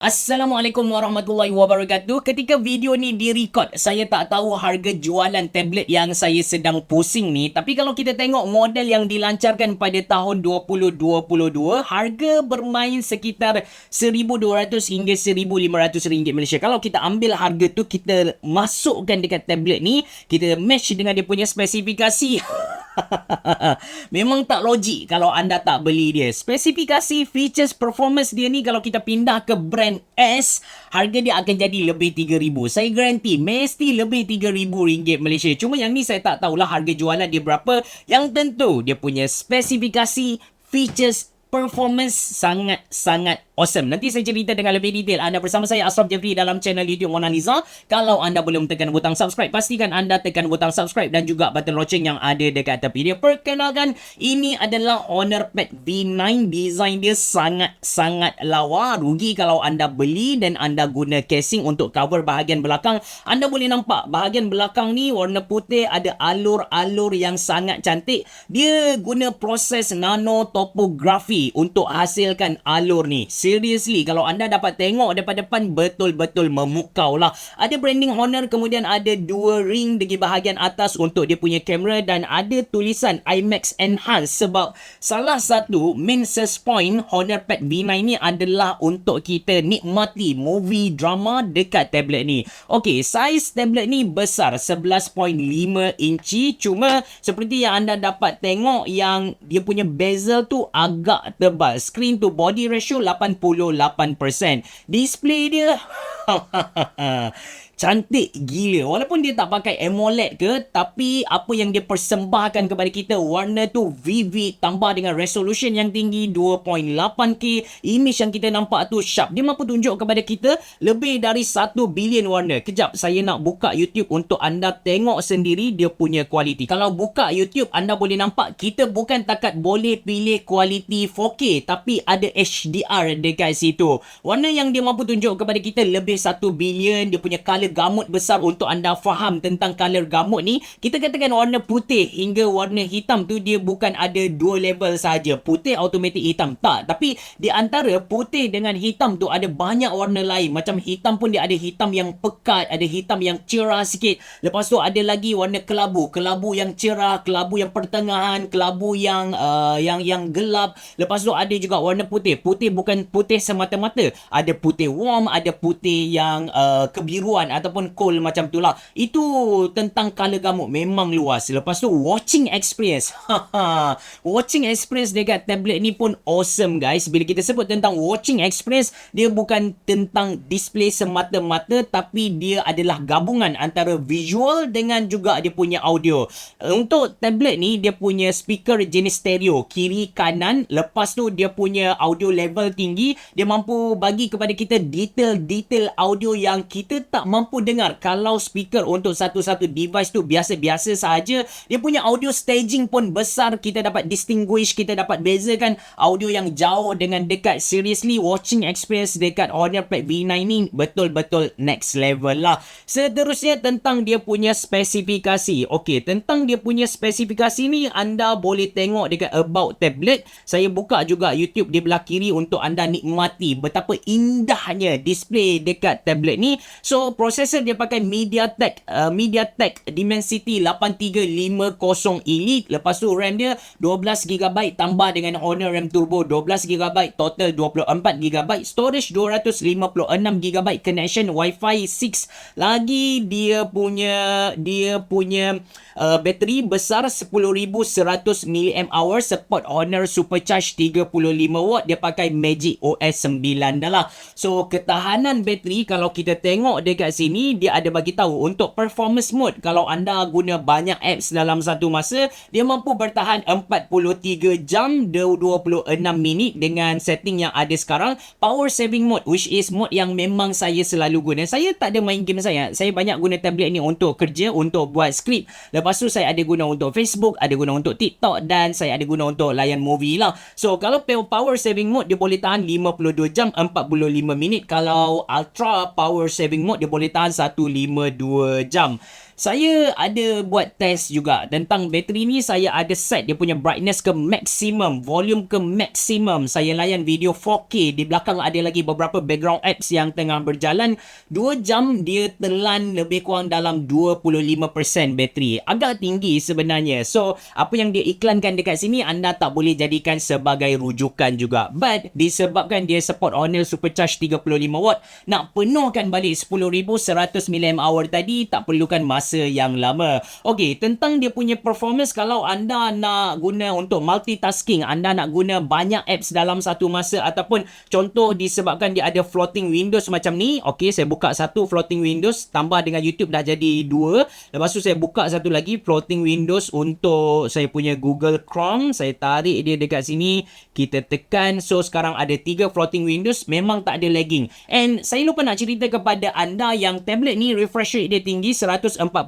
Assalamualaikum warahmatullahi wabarakatuh. Ketika video ni direkod, saya tak tahu harga jualan tablet yang saya sedang pusing ni. Tapi kalau kita tengok model yang dilancarkan pada tahun 2022, harga bermain sekitar 1,200 hingga 1,500 ringgit Malaysia. Kalau kita ambil harga tu, kita masukkan dekat tablet ni, kita match dengan dia punya spesifikasi. Memang tak logik kalau anda tak beli dia. Spesifikasi, features, performance dia ni kalau kita pindah ke brand S, harga dia akan jadi lebih RM3,000. Saya garanti mesti lebih RM3,000 Malaysia. Cuma yang ni saya tak tahulah harga jualan dia berapa. Yang tentu dia punya spesifikasi, features, performance sangat-sangat awesome. Nanti saya cerita dengan lebih detail. Anda bersama saya Asraf Jeffrey dalam channel YouTube Mona Lisa. Kalau anda belum tekan butang subscribe, pastikan anda tekan butang subscribe dan juga button loceng yang ada dekat tepi dia. Perkenalkan, ini adalah Honor Pad V9. Design dia sangat-sangat lawa. Rugi kalau anda beli dan anda guna casing untuk cover bahagian belakang. Anda boleh nampak bahagian belakang ni warna putih ada alur-alur yang sangat cantik. Dia guna proses nano topografi untuk hasilkan alur ni seriously kalau anda dapat tengok depan-depan betul-betul memukau lah. Ada branding Honor kemudian ada dua ring di bahagian atas untuk dia punya kamera dan ada tulisan IMAX Enhance sebab salah satu main search point Honor Pad V9 ni adalah untuk kita nikmati movie drama dekat tablet ni. Okay, size tablet ni besar 11.5 inci cuma seperti yang anda dapat tengok yang dia punya bezel tu agak tebal. Screen to body ratio 80 98%. Display dia cantik gila. Walaupun dia tak pakai AMOLED ke, tapi apa yang dia persembahkan kepada kita, warna tu vivid, tambah dengan resolution yang tinggi, 2.8K, image yang kita nampak tu sharp. Dia mampu tunjuk kepada kita lebih dari 1 bilion warna. Kejap, saya nak buka YouTube untuk anda tengok sendiri dia punya kualiti. Kalau buka YouTube, anda boleh nampak kita bukan takat boleh pilih kualiti 4K, tapi ada HDR dekat situ. Warna yang dia mampu tunjuk kepada kita lebih 1 bilion, dia punya color gamut besar untuk anda faham tentang color gamut ni, kita katakan warna putih hingga warna hitam tu dia bukan ada dua level saja. Putih automatic hitam. Tak. Tapi di antara putih dengan hitam tu ada banyak warna lain. Macam hitam pun dia ada hitam yang pekat, ada hitam yang cerah sikit. Lepas tu ada lagi warna kelabu. Kelabu yang cerah, kelabu yang pertengahan, kelabu yang uh, yang yang gelap. Lepas tu ada juga warna putih. Putih bukan putih semata-mata. Ada putih warm, ada putih yang uh, kebiruan ataupun cold macam tu lah. Itu tentang color gamut memang luas. Lepas tu watching experience. watching experience dekat tablet ni pun awesome guys. Bila kita sebut tentang watching experience, dia bukan tentang display semata-mata tapi dia adalah gabungan antara visual dengan juga dia punya audio. Untuk tablet ni dia punya speaker jenis stereo kiri kanan. Lepas tu dia punya audio level tinggi. Dia mampu bagi kepada kita detail-detail audio yang kita tak mampu mampu dengar kalau speaker untuk satu-satu device tu biasa-biasa saja dia punya audio staging pun besar. Kita dapat distinguish kita dapat bezakan audio yang jauh dengan dekat. Seriously watching experience dekat Honor Pad V9 ni betul-betul next level lah. Seterusnya tentang dia punya spesifikasi. Okey tentang dia punya spesifikasi ni anda boleh tengok dekat about tablet. Saya buka juga YouTube di belah kiri untuk anda nikmati betapa indahnya display dekat tablet ni. So processor dia pakai MediaTek. Uh, MediaTek Dimensity 8350 Elite. Lepas tu RAM dia 12GB tambah dengan Honor RAM Turbo 12GB total 24GB storage 256GB connection Wi-Fi 6 lagi dia punya dia punya uh, bateri besar 10100 mAh support Honor Supercharge 35W dia pakai Magic OS 9 dah lah. So ketahanan bateri kalau kita tengok dekat sini ni dia ada bagi tahu untuk performance mode. Kalau anda guna banyak apps dalam satu masa dia mampu bertahan 43 jam 26 minit dengan setting yang ada sekarang. Power saving mode which is mode yang memang saya selalu guna. Saya tak ada main game saya saya banyak guna tablet ni untuk kerja untuk buat skrip lepas tu saya ada guna untuk Facebook ada guna untuk TikTok dan saya ada guna untuk layan movie lah. So kalau power saving mode dia boleh tahan 52 jam 45 minit. Kalau ultra power saving mode dia boleh tahan tahan 152 jam. Saya ada buat test juga tentang bateri ni saya ada set dia punya brightness ke maximum, volume ke maximum. Saya layan video 4K. Di belakang ada lagi beberapa background apps yang tengah berjalan. 2 jam dia telan lebih kurang dalam 25% bateri. Agak tinggi sebenarnya. So, apa yang dia iklankan dekat sini anda tak boleh jadikan sebagai rujukan juga. But disebabkan dia support Honor Supercharge 35 watt, nak penuhkan balik 10,100 mAh tadi tak perlukan masa yang lama. Okey, tentang dia punya performance kalau anda nak guna untuk multitasking, anda nak guna banyak apps dalam satu masa ataupun contoh disebabkan dia ada floating windows macam ni. Okey, saya buka satu floating windows tambah dengan YouTube dah jadi dua. Lepas tu saya buka satu lagi floating windows untuk saya punya Google Chrome. Saya tarik dia dekat sini, kita tekan. So sekarang ada tiga floating windows, memang tak ada lagging. And saya lupa nak cerita kepada anda yang tablet ni refresh rate dia tinggi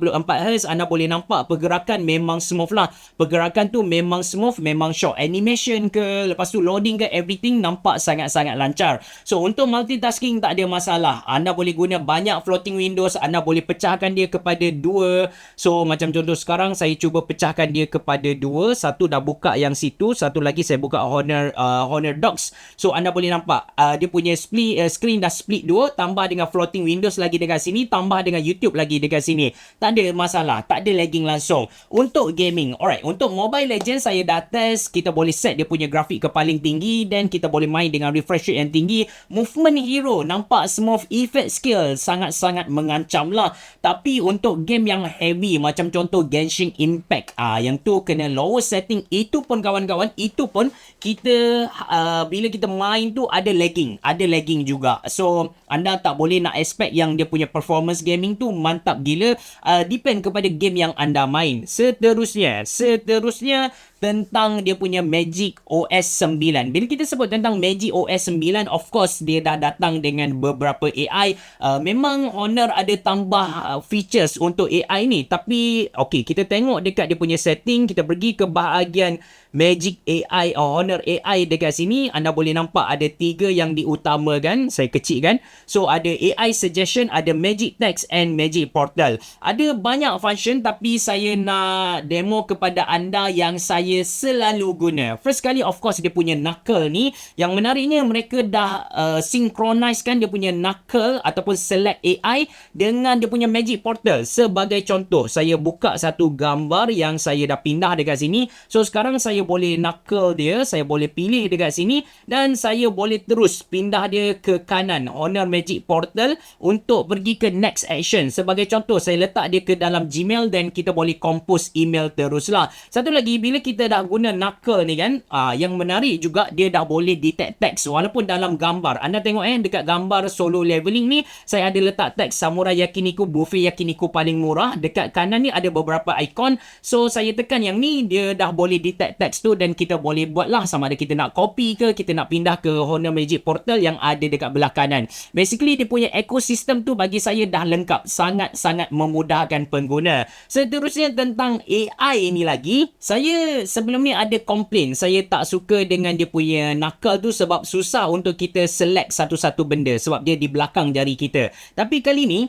144Hz. Anda boleh nampak pergerakan memang smooth lah. Pergerakan tu memang smooth, memang short animation ke, lepas tu loading ke, everything nampak sangat-sangat lancar. So untuk multitasking tak ada masalah. Anda boleh guna banyak floating windows, anda boleh pecahkan dia kepada dua. So macam contoh sekarang saya cuba pecahkan dia kepada dua. Satu dah buka yang situ, satu lagi saya buka Honor uh, Honor Docs. So anda boleh nampak uh, dia punya split uh, screen dah split dua tambah dengan floating windows lagi dekat sini tambah dengan YouTube lagi dekat sini. Tak ada masalah, tak ada lagging langsung. Untuk gaming, alright, untuk Mobile Legends saya dah test, kita boleh set dia punya grafik ke paling tinggi dan kita boleh main dengan refresh rate yang tinggi. Movement hero nampak smooth effect skill sangat-sangat mengancam lah. Tapi untuk game yang heavy macam contoh Genshin Impact, ah yang tu kena lower setting itu pun kawan-kawan, itu pun kita uh, bila kita main tu ada lagging, ada lagging juga. So anda tak boleh nak expect yang dia punya performance gaming tu mantap gila. Uh, depend kepada game yang anda main. Seterusnya, seterusnya tentang dia punya Magic OS 9. Bila kita sebut tentang Magic OS 9, of course dia dah datang dengan beberapa AI. Uh, memang Honor ada tambah uh, features untuk AI ni. Tapi okay, kita tengok dekat dia punya setting, kita pergi ke bahagian Magic AI or Honor AI dekat sini anda boleh nampak ada tiga yang diutamakan saya kecilkan so ada AI suggestion ada Magic Text and Magic Portal ada banyak function tapi saya nak demo kepada anda yang saya selalu guna first kali of course dia punya knuckle ni yang menariknya mereka dah uh, synchronizekan dia punya knuckle ataupun select AI dengan dia punya Magic Portal sebagai contoh saya buka satu gambar yang saya dah pindah dekat sini so sekarang saya saya boleh knuckle dia, saya boleh pilih dekat sini dan saya boleh terus pindah dia ke kanan Honor Magic Portal untuk pergi ke next action. Sebagai contoh, saya letak dia ke dalam Gmail dan kita boleh compose email teruslah. Satu lagi, bila kita dah guna knuckle ni kan, ah, yang menarik juga dia dah boleh detect text walaupun dalam gambar. Anda tengok eh, dekat gambar solo leveling ni, saya ada letak teks Samurai Yakiniku Buffet Yakiniku paling murah. Dekat kanan ni ada beberapa ikon. So, saya tekan yang ni, dia dah boleh detect text tu dan kita boleh buat lah sama ada kita nak copy ke kita nak pindah ke Honor Magic Portal yang ada dekat belah kanan. Basically dia punya ekosistem tu bagi saya dah lengkap sangat-sangat memudahkan pengguna. Seterusnya tentang AI ni lagi, saya sebelum ni ada komplain saya tak suka dengan dia punya knuckle tu sebab susah untuk kita select satu-satu benda sebab dia di belakang jari kita. Tapi kali ni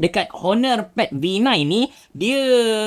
dekat Honor Pad V9 ni dia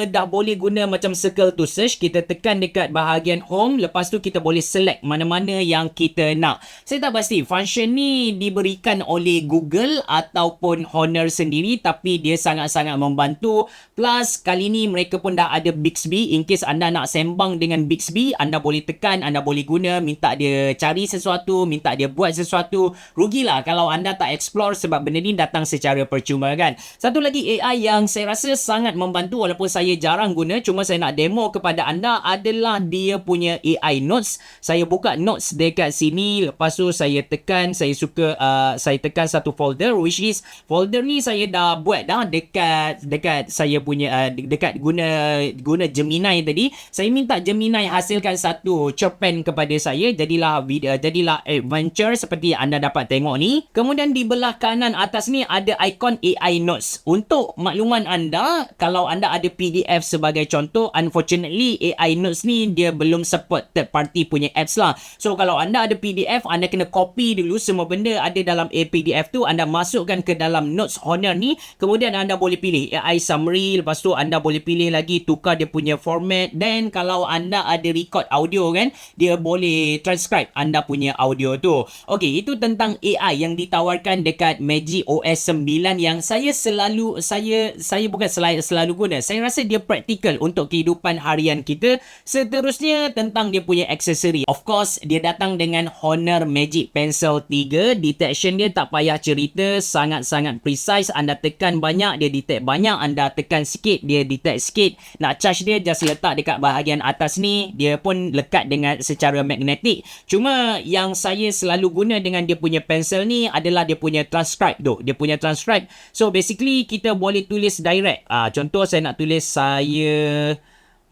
dah boleh guna macam circle to search. Kita tekan dekat bahagian home. Lepas tu kita boleh select mana-mana yang kita nak. Saya tak pasti function ni diberikan oleh Google ataupun Honor sendiri tapi dia sangat-sangat membantu. Plus kali ni mereka pun dah ada Bixby. In case anda nak sembang dengan Bixby anda boleh tekan anda boleh guna minta dia cari sesuatu minta dia buat sesuatu. Rugilah kalau anda tak explore sebab benda ni datang secara percuma kan satu lagi AI yang saya rasa sangat membantu walaupun saya jarang guna cuma saya nak demo kepada anda adalah dia punya AI Notes. Saya buka Notes dekat sini lepas tu saya tekan saya suka uh, saya tekan satu folder which is folder ni saya dah buat dah dekat dekat saya punya uh, dekat guna guna Gemini tadi. Saya minta Gemini hasilkan satu cerpen kepada saya jadilah video jadilah adventure seperti anda dapat tengok ni. Kemudian di belah kanan atas ni ada ikon AI notes. Untuk makluman anda, kalau anda ada PDF sebagai contoh, unfortunately AI notes ni dia belum support third party punya apps lah. So kalau anda ada PDF, anda kena copy dulu semua benda ada dalam PDF tu, anda masukkan ke dalam notes Honor ni, kemudian anda boleh pilih AI summary, lepas tu anda boleh pilih lagi tukar dia punya format dan kalau anda ada record audio kan, dia boleh transcribe anda punya audio tu. Okey, itu tentang AI yang ditawarkan dekat Magic OS 9 yang saya selalu saya saya bukan selalu, selalu guna. Saya rasa dia praktikal untuk kehidupan harian kita. Seterusnya tentang dia punya aksesori. Of course, dia datang dengan Honor Magic Pencil 3. Detection dia tak payah cerita, sangat-sangat precise. Anda tekan banyak, dia detect banyak. Anda tekan sikit, dia detect sikit. Nak charge dia just letak dekat bahagian atas ni, dia pun lekat dengan secara magnetik. Cuma yang saya selalu guna dengan dia punya pencil ni adalah dia punya transcribe tu. Dia punya transcribe. So basically kita boleh tulis direct. Ah contoh saya nak tulis saya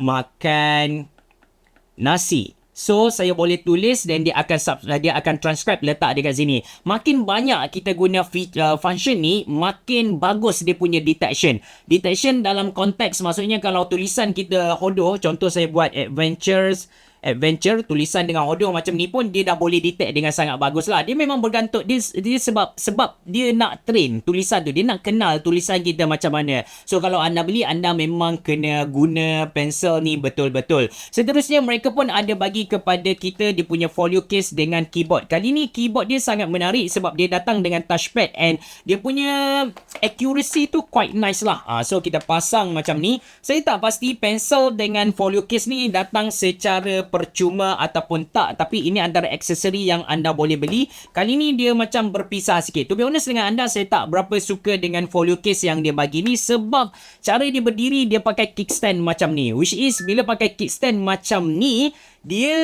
makan nasi. So saya boleh tulis dan dia akan sub, dia akan transcribe letak dekat sini. Makin banyak kita guna feature, uh, function ni, makin bagus dia punya detection. Detection dalam konteks maksudnya kalau tulisan kita hodoh, contoh saya buat adventures adventure tulisan dengan audio macam ni pun dia dah boleh detect dengan sangat bagus lah. Dia memang bergantung dia, dia sebab sebab dia nak train tulisan tu. Dia nak kenal tulisan kita macam mana. So kalau anda beli anda memang kena guna pensel ni betul-betul. Seterusnya mereka pun ada bagi kepada kita dia punya folio case dengan keyboard. Kali ni keyboard dia sangat menarik sebab dia datang dengan touchpad and dia punya accuracy tu quite nice lah. Uh, so kita pasang macam ni. Saya tak pasti pensel dengan folio case ni datang secara percuma ataupun tak tapi ini antara aksesori yang anda boleh beli. Kali ni dia macam berpisah sikit. To be honest dengan anda saya tak berapa suka dengan folio case yang dia bagi ni sebab cara dia berdiri dia pakai kickstand macam ni. Which is bila pakai kickstand macam ni dia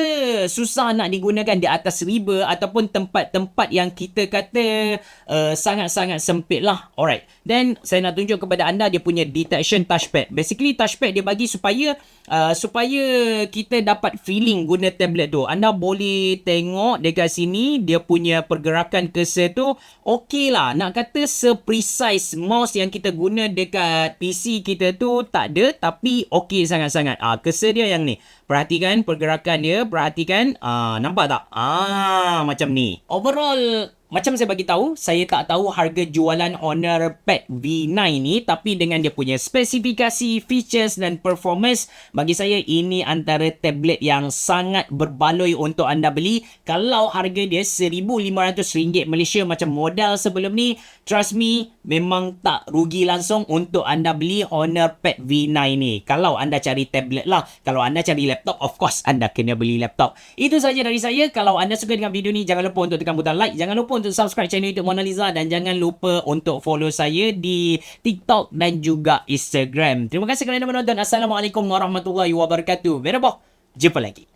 susah nak digunakan di atas riba ataupun tempat-tempat yang kita kata uh, sangat-sangat sempit lah. Alright. Then saya nak tunjuk kepada anda dia punya detection touchpad. Basically touchpad dia bagi supaya uh, supaya kita dapat feeling guna tablet tu. Anda boleh tengok dekat sini dia punya pergerakan cursor tu okey lah. Nak kata se-precise mouse yang kita guna dekat PC kita tu tak ada tapi okey sangat-sangat. Ah uh, cursor dia yang ni. Perhatikan pergerakan dia, perhatikan. Ah, nampak tak? Ah, macam ni. Overall, macam saya bagi tahu, saya tak tahu harga jualan Honor Pad V9 ni tapi dengan dia punya spesifikasi, features dan performance bagi saya ini antara tablet yang sangat berbaloi untuk anda beli. Kalau harga dia RM1,500 Malaysia macam modal sebelum ni, trust me, memang tak rugi langsung untuk anda beli Honor Pad V9 ni. Kalau anda cari tablet lah. Kalau anda cari laptop, of course anda kena beli laptop. Itu saja dari saya. Kalau anda suka dengan video ni, jangan lupa untuk tekan butang like. Jangan lupa untuk subscribe channel YouTube Mona Lisa dan jangan lupa untuk follow saya di TikTok dan juga Instagram. Terima kasih kerana menonton. Assalamualaikum warahmatullahi wabarakatuh. Berapa? Jumpa lagi.